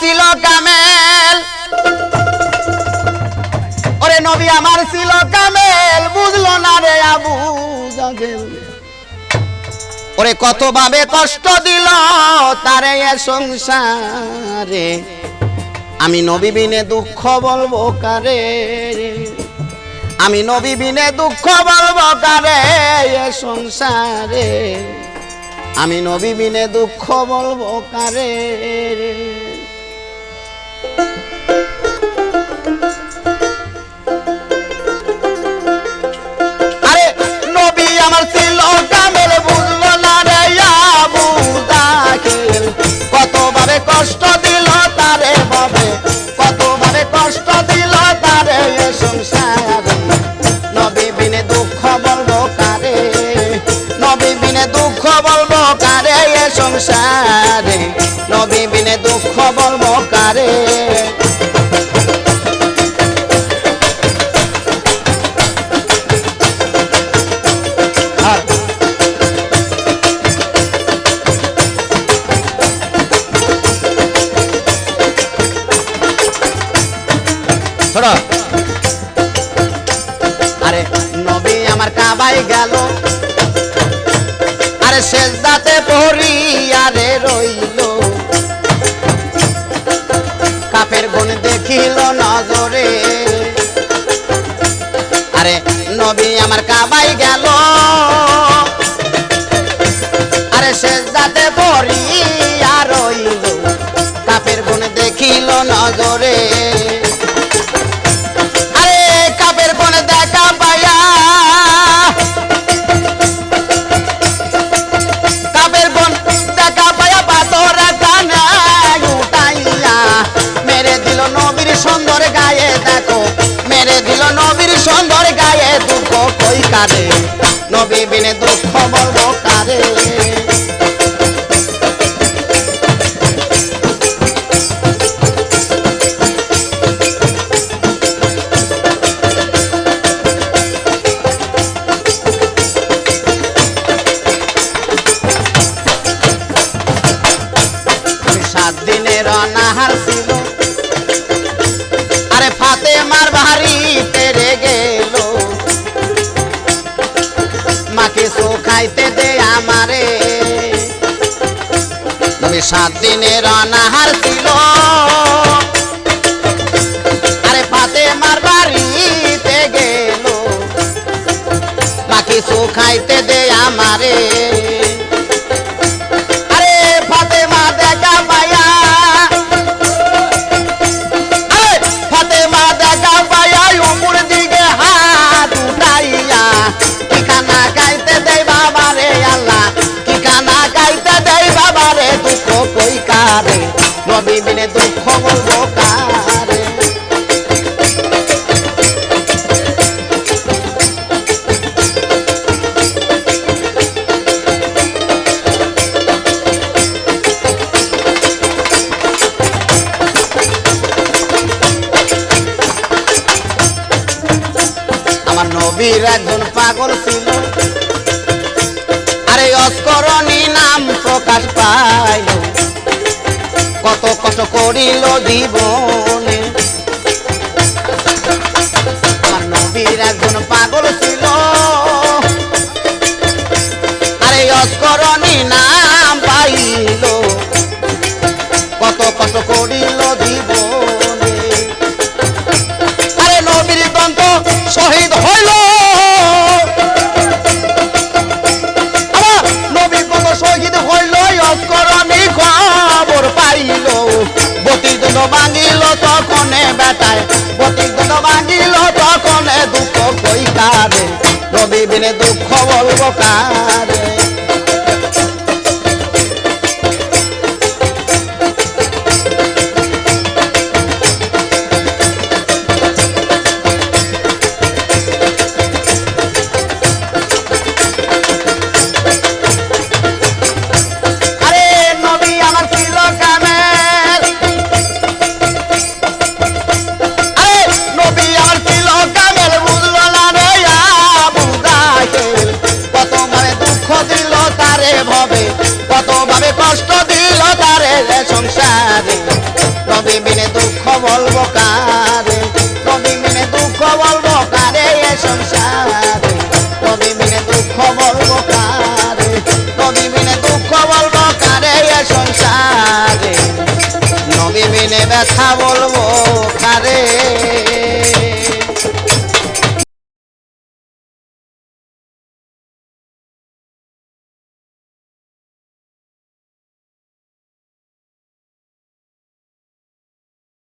ছিল কামেল। ওরে নবী, আমার ছিল কামেল। বুঝলো না রে আবু ওরে কত ভাবে কষ্ট দিল তারে এ সংসারে। আমি নবী বিনে দুঃখ বলব কারে? আমি নবী বিনে দুঃখ বলব কারে এ সংসারে? আমি নবী বিনে দুঃখ বলব কারে? সংসারে নবী বিনে দুঃখ বলব কারে? আর নবী আমার কাবাই গেল। আরে শেষদাতে পড়ি। আরে রইল। কাপের গুণ দেখিল নজরে। আরে নবী আমার কাবাই গেল। আরে শেষদাতে পড়ি আর রইল। কাপের গুণ দেখিল নজরে। দিল নবীর সুন্দর গায়ে দুঃখ কই কারে? নবী বিনে দুঃখ সাত দিনের অনাহার ছিল। বিনে দুঃখ বলব কারে আমার নবীর একজন পাগল ছিল। আরে অস্করণী নাম প্রকাশ পাইল। কত কষ্ট করিল জীবনে। কারে? নবী বিনে দুঃখ বলব কারে? বলব কারে? নবী মেনে দুঃখ বলব কারে এ সংসারে? কবি মেনে দুঃখ বলব কারে? নবী মেনে দুঃখ বলব কারে এ সংসারে? নবী মেনে ব্যথা বলব কারে?